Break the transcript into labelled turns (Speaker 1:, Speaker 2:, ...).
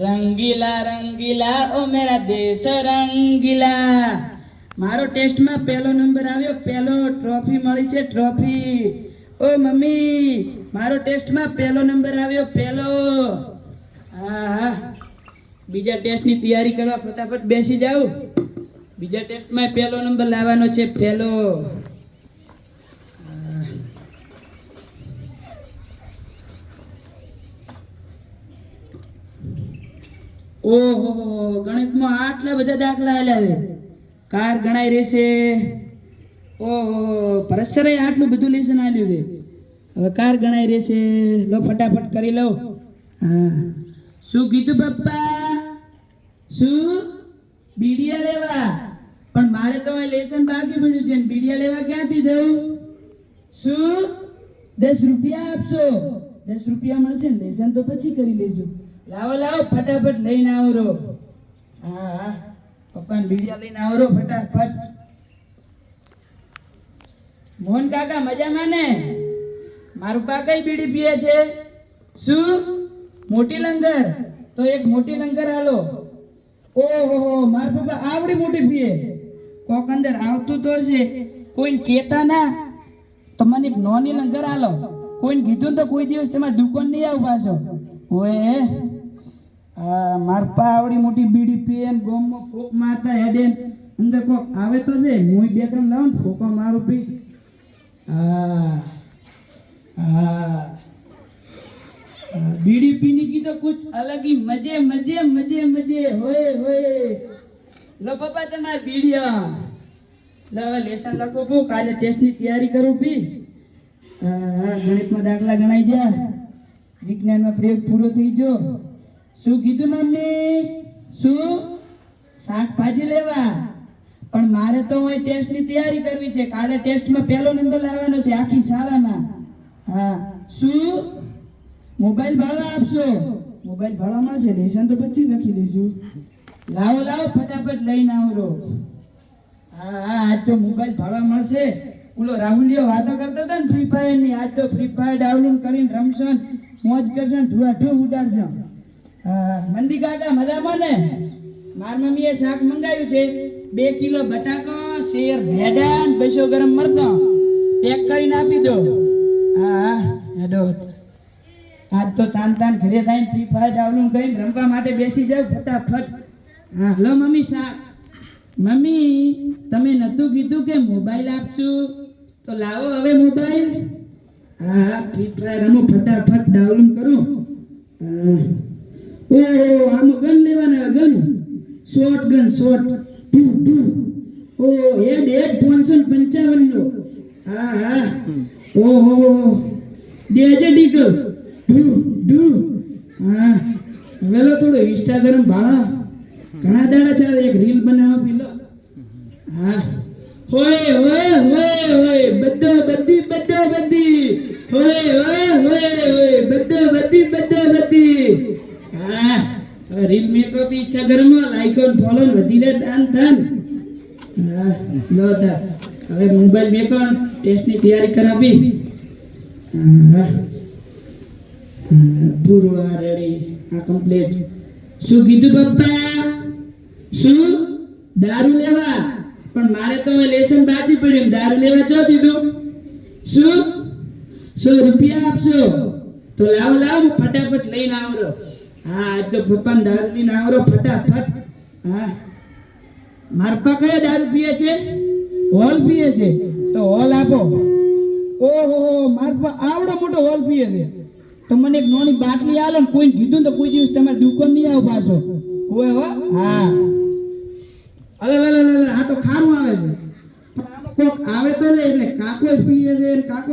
Speaker 1: રંગીલા રંગીલા, ઓ મેરા દેશ રંગીલા. મારો ટેસ્ટમાં પહેલો નંબર આવ્યો. પહેલો ટ્રોફી મળી છે ટ્રોફી ઓ મમ્મી, મારો ટેસ્ટમાં પહેલો નંબર આવ્યો, પહેલો. હા બીજા ટેસ્ટની તૈયારી કરવા ફટાફટ બેસી જાઉં બીજા ટેસ્ટમાં પહેલો નંબર લાવવાનો છે, પહેલો. ઓહો, ગણિતમાં આટલા બધા દાખલા આલ્યા છે. કાર ગણાય રહેશે. ઓહો પરસરે આટલું બધું લેસન આલ્યું છે. હવે કાર ગણાય રહેશે. લો, ફટાફટ કરી લો. હા. શું કીધું પપ્પા? શું? બીડિયા લેવા. પણ મારે તો લેસન બાકી પડ્યું છે બીડિયા લેવા ક્યાંથી જવું? શું? દસ રૂપિયા આપશો. દસ રૂપિયા મળશે ને લેસન તો પછી કરી લેજો. લાવો લાવો, ફટાફટ લઈને આવરો. હા હા બીડિયા લઈને આવરો ફટાફટ. મોહન કાકા, મજામાં ને? મારું કઈ બીડી પીએ છે. શું? મોટી લંગર? તો એક મોટી લંગર હાલો. ઓહો, મારા પપ્પા આવડી મોટી પીએ. કોક અંદર આવતું તો છે કોઈને કહેતા ના. તો મને એક નોની લંગર હાલો. કોઈને કીધું તો કોઈ દિવસ તમારી દુકાન નહીં આવું પાછો. ઓએ મારપા આવડી મોટી બીડી પીએન ગોમમાં ફોક મારતા હેડેન અંદર કોક આવે તો છે હું બે ત્રણ લાવ ને ફોકો મારું પી. હા હા બીડી પીની કી તો કુછ અલગ હી મજે મજે મજે મજે હોય હોય લો પપ્પા, તમાર બીડિયા લો લેસન લખો બો કાલે ટેસ્ટની તૈયારી કરું પી ગણિતમાં દાખલા ગણાઈ જા વિજ્ઞાનમાં પ્રયોગ પૂરો થઈ ગયો. શું કીધું મમ્મી શું શાકભાજી લેવા. પણ મારે તો હવે ટેસ્ટની તૈયારી કરવી છે. કાલે ટેસ્ટમાં પહેલો નંબર લાવવાનો છે આખી શાળામાં. હા. શું મોબાઈલ ભાડા આપશો? મોબાઈલ ભાડા મળશે લેસન તો પછી લખી દઈશું. લાવો લાવો, ફટાફટ લઈને આવરો. હા હા, આજ તો મોબાઈલ ભાડા મળશે. ઓલો રાહુલિયો વાતો કરતો હતો ને ફ્રી ફાયરની, આજ તો ફ્રી ફાયર ડાઉનલોડ કરીને રમશો મોજ કરશો ઢુઆ ઢુ ઉડાડશો. હા મંદી કાકા મજામાં ને? માર મમ્મીએ શાક મંગાવ્યું છે. બે કિલો બટાકા, શેર ભેડા બસો ગરમ મરચા. પેક કરીને આપી દો. હા, હેડો. આજ તો તાન તાન ઘરે થઈને ફ્રી ફાયર ડાઉનલોડ કરીને રમવા માટે બેસી જાવ ફટાફટ. હા હલો મમ્મી શાક. મમ્મી, તમે નતું કીધું કે મોબાઈલ આપશું? તો લાવો હવે મોબાઈલ. હા ફ્રી ફાયર રમો, ફટાફટ ડાઉનલોડ કરું. હા. ઓહો, આમાં ગન લેવાના gun? Short gun, short. Two two. ઓ હેડ હેડ પાંચસો પંચાવન નો હા હા. ઓહો ઈગલ ટુ ડુ હા. વેલો થોડો ઇન્સ્ટાગ્રામ ભાળા ઘણા દાડા ચાલે એક રીલ બનાવો પેલો. હા. હોય હોય હોય હોય. બધો, બધી બધો, બધી. હોય હોય હોય હોય. બધો, બધી બધો, બધી. રીલ મેકઅપ ઇન્સ્ટાગ્રામમાં લાઈક ઓન ફોલો વધી દે દાન દાન હા, લો દા હવે મોબાઈલ મેકો ટેસ્ટની તૈયારી કરાવી. હા. પૂરું આ રેડી આ કમ્પ્લીટ શું કીધું પપ્પા? શું? દારૂ લેવા? પણ મારે તો હવે લેસન બાકી પડ્યું દારૂ લેવા જો કીધું. શું? સો રૂપિયા આપશો? તો લાવો લાવો ફટાફટ લઈને આવરો હા તો પપ્પાને દારૂ લઈને ફટાફટ. હા. મારા પપ્પા કયો દારૂ પીએ છે? હોલ પીએ છે? તો હોલ આપો. ઓહો, મારા પપ્પા આવડો મોટો હોલ પીએ છે. તો મને એક નોની બાટલી આલો ને કોઈને કીધું તો કોઈ દિવસ તમારી દુકાન નહીં આવ પાછો. ઓય હો. અલે લે લે આ તો ખારું આવે છે. આવે તો એટલે કાકો પીએ છે કાકો